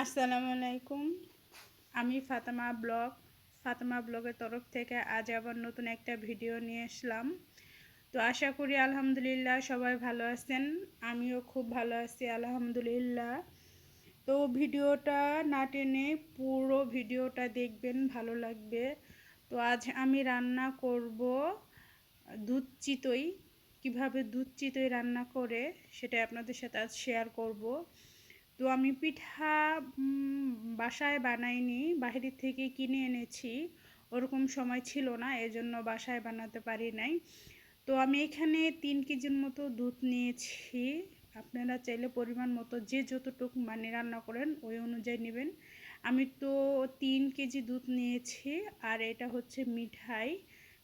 আসসালামু আলাইকুম। আমি ফাতেমা ব্লগ। ফাতেমা ব্লগের তরফ থেকে আজ আবার নতুন একটা ভিডিও নিয়ে আসলাম। তো আশা করি আলহামদুলিল্লাহ সবাই ভালো আছেন। আমিও খুব ভালো আছি, আলহামদুলিল্লাহ। তো ভিডিওটা না টেনে পুরো ভিডিওটা দেখবেন, ভালো লাগবে। তো আজ আমি রান্না করব দুধ চিতই। কীভাবে দুধ চিতই রান্না করে সেটা আপনাদের সাথে আজ শেয়ার করব। তো আমি পিঠা বাসায় বানাইনি বাহিরের থেকে কিনে এনেছি। ওরকম সময় ছিল না, এজন্য বাসায় বানাতে পারি নাই। তো আমি এখানে তিন কেজির মতো দুধ নিয়েছি। আপনারা চাইলে পরিমাণ মতো যে যতটুকু মানে রান্না করেন, ওই অনুযায়ী নেবেন। আমি তো তিন কেজি দুধ নিয়েছি, আর এটা হচ্ছে মিঠাই।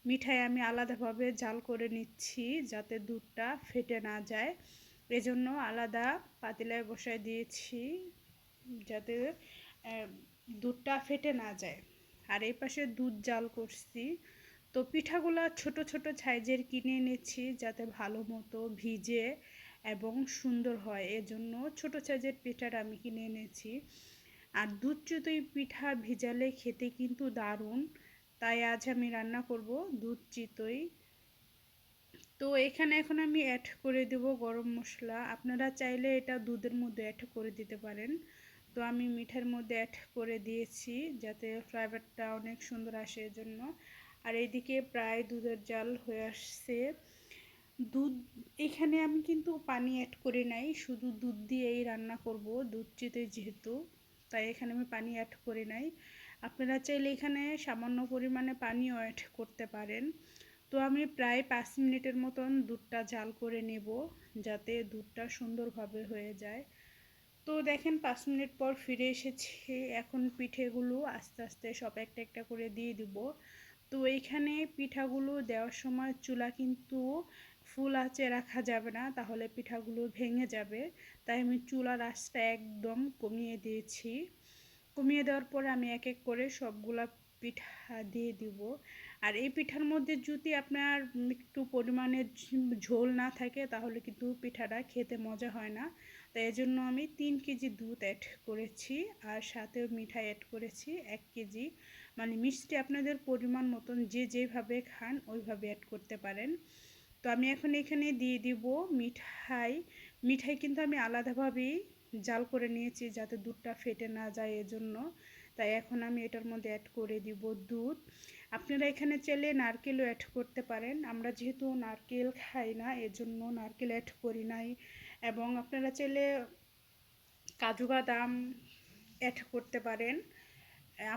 মিঠাই আমি আলাদাভাবে জাল করে নিচ্ছি যাতে দুধটা ফেটে না যায়। এজন্য আলাদা পাতিলায় বসায় দিয়েছি যাতে দুধটা ফেটে না যায়। আর এই পাশে দুধ জাল করছি। তো পিঠাগুলো ছোট ছোট সাইজের কিনে এনেছি যাতে ভালো মতো ভিজে এবং সুন্দর হয়। এজন্য ছোট সাইজের পিঠাটা আমি কিনে এনেছি। আর দুধ চিতই পিঠা ভিজালে খেতে কিন্তু দারুণ। তাই আজ আমি রান্না করব দুধ চিতই তো এখানে এখন আমি অ্যাড করে দেব গরম মশলা। আপনারা চাইলে এটা দুধের মধ্যে অ্যাড করে দিতে পারেন। তো আমি মিঠার মধ্যে অ্যাড করে দিয়েছি যাতে ফ্লেভারটা অনেক সুন্দর আসে এজন্য। আর এইদিকে প্রায় দুধের জাল হয়ে আসছে। দুধ, এখানে আমি কিন্তু পানি অ্যাড করি নাই। শুধু দুধ দিয়েই রান্না করব, দুধ চিতে যেহেতু। তাই এখানে আমি পানি অ্যাড করি নাই। আপনারা চাইলে এখানে সামান্য পরিমাণে পানিও অ্যাড করতে পারেন। তো আমি প্রায় পাঁচ মিনিটের মতন দুধটা জাল করে নেব যাতে দুধটা সুন্দরভাবে হয়ে যায়। তো দেখেন পাঁচ মিনিট পর ফিরে এসেছি। এখন পিঠেগুলো আস্তে আস্তে সব একটা একটা করে দিয়ে দিব। তো এইখানে পিঠাগুলো দেওয়ার সময় চুলা কিন্তু ফুল আঁচে রাখা যাবে না, তাহলে পিঠাগুলো ভেঙে যাবে। তাই আমি চুলার আঁচটা একদম কমিয়ে দিয়েছি। কমিয়ে দেওয়ার পরে আমি এক এক করে সবগুলা পিঠা দিয়ে দিব। আর এই পিঠার মধ্যে যদি আপনার একটু পরিমাণে ঝোল না থাকে, তাহলে কিন্তু পিঠাটা খেতে মজা হয় না। তাই এজন্য আমি তিন কেজি দুধ অ্যাড করেছি আর সাথেও মিঠাই অ্যাড করেছি এক কেজি। মানে মিষ্টি আপনাদের পরিমাণ মতন যে যেভাবে খান, ওইভাবে অ্যাড করতে পারেন। তো আমি এখন এখানে দিয়ে দিব মিঠাই। মিঠাই কিন্তু আমি আলাদাভাবেই জাল করে নিয়েছি যাতে দুধটা ফেটে না যায় এজন্য। তাই এখন আমি এটার মধ্যে অ্যাড করে দিব দুধ। আপনারা এখানে চাইলে নারকেলও অ্যাড করতে পারেন। আমরা যেহেতু নারকেল খাই না, এজন্য নারকেল অ্যাড করি নাই। এবং আপনারা চাইলে কাজু বাদাম অ্যাড করতে পারেন।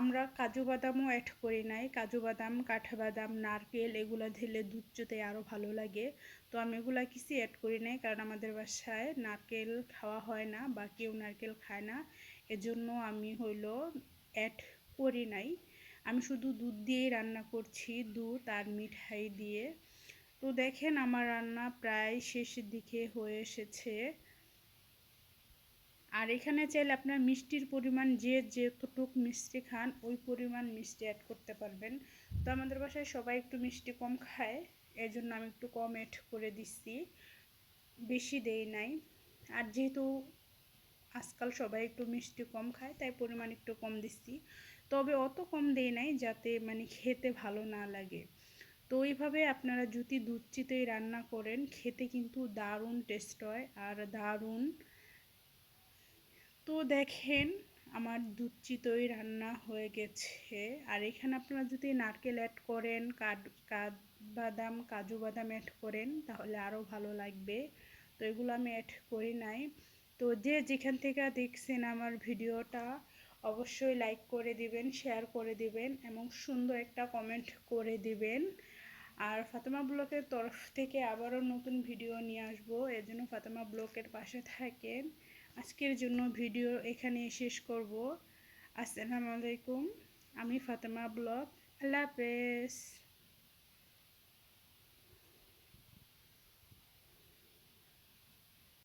আমরা কাজু বাদামও অ্যাড করি নাই। কাজু বাদাম কাঠবাদাম নারকেল এগুলো দিলে দুধ চুতে আরও ভালো লাগে। তো আমি এগুলো কিছু অ্যাড করি নাই কারণ আমাদের বাসায় নারকেল খাওয়া হয় না বা কেউ নারকেল খায় না। এজন্য আমি হইল অ্যাড করি নাই। আমি শুধু দুধ দিয়েই রান্না করছি, দুধ আর মিঠাই দিয়ে। তো দেখেন আমার রান্না প্রায় শেষের দিকে হয়ে এসেছে। আর এখানে চাইলে আপনার মিষ্টির পরিমাণ যে যেতটুক মিষ্টি খান, ওই পরিমাণ মিষ্টি অ্যাড করতে পারবেন। তো আমাদের বাসায় সবাই একটু মিষ্টি কম খায় এর জন্য আমি একটু কম অ্যাড করে দিচ্ছি। বেশি দেই নাই। আর যেহেতু আজকাল সবাই একটু মিষ্টি কম খায়, তাই পরিমাণ একটু কম দিচ্ছি। তবে অত কম দেই নাই যাতে মানে খেতে ভালো না লাগে। তো এইভাবে আপনারা যদি দুধ চিতই রান্না করেন, খেতে কিন্তু দারুণ টেস্ট হয় আর দারুণ। তো দেখেন আমার দুধ চিতই রান্না হয়ে গেছে। আর এখানে আপনারা যদি নারকেল অ্যাড করেন, কাঠ বাদাম, কাজু বাদাম অ্যাড করেন, তাহলে আরও ভালো লাগবে। তো এগুলো আমি অ্যাড করি নাই। তো যে যেখান থেকে দেখছেন আমার ভিডিওটা, অবশ্যই লাইক করে দিবেন শেয়ার করে দিবেন এবং সুন্দর একটা কমেন্ট করে দিবেন। আর ফাতেমা ব্লকের তরফ থেকে আবারও নতুন ভিডিও নিয়ে আসব, এর জন্য ফাতেমা ব্লকের পাশে থাকেন। আজকের জন্য ভিডিও এখানে শেষ করব। আসসালামু আলাইকুম, আমি ফাতেমা ব্লক, আল্লাহ হাফেজ।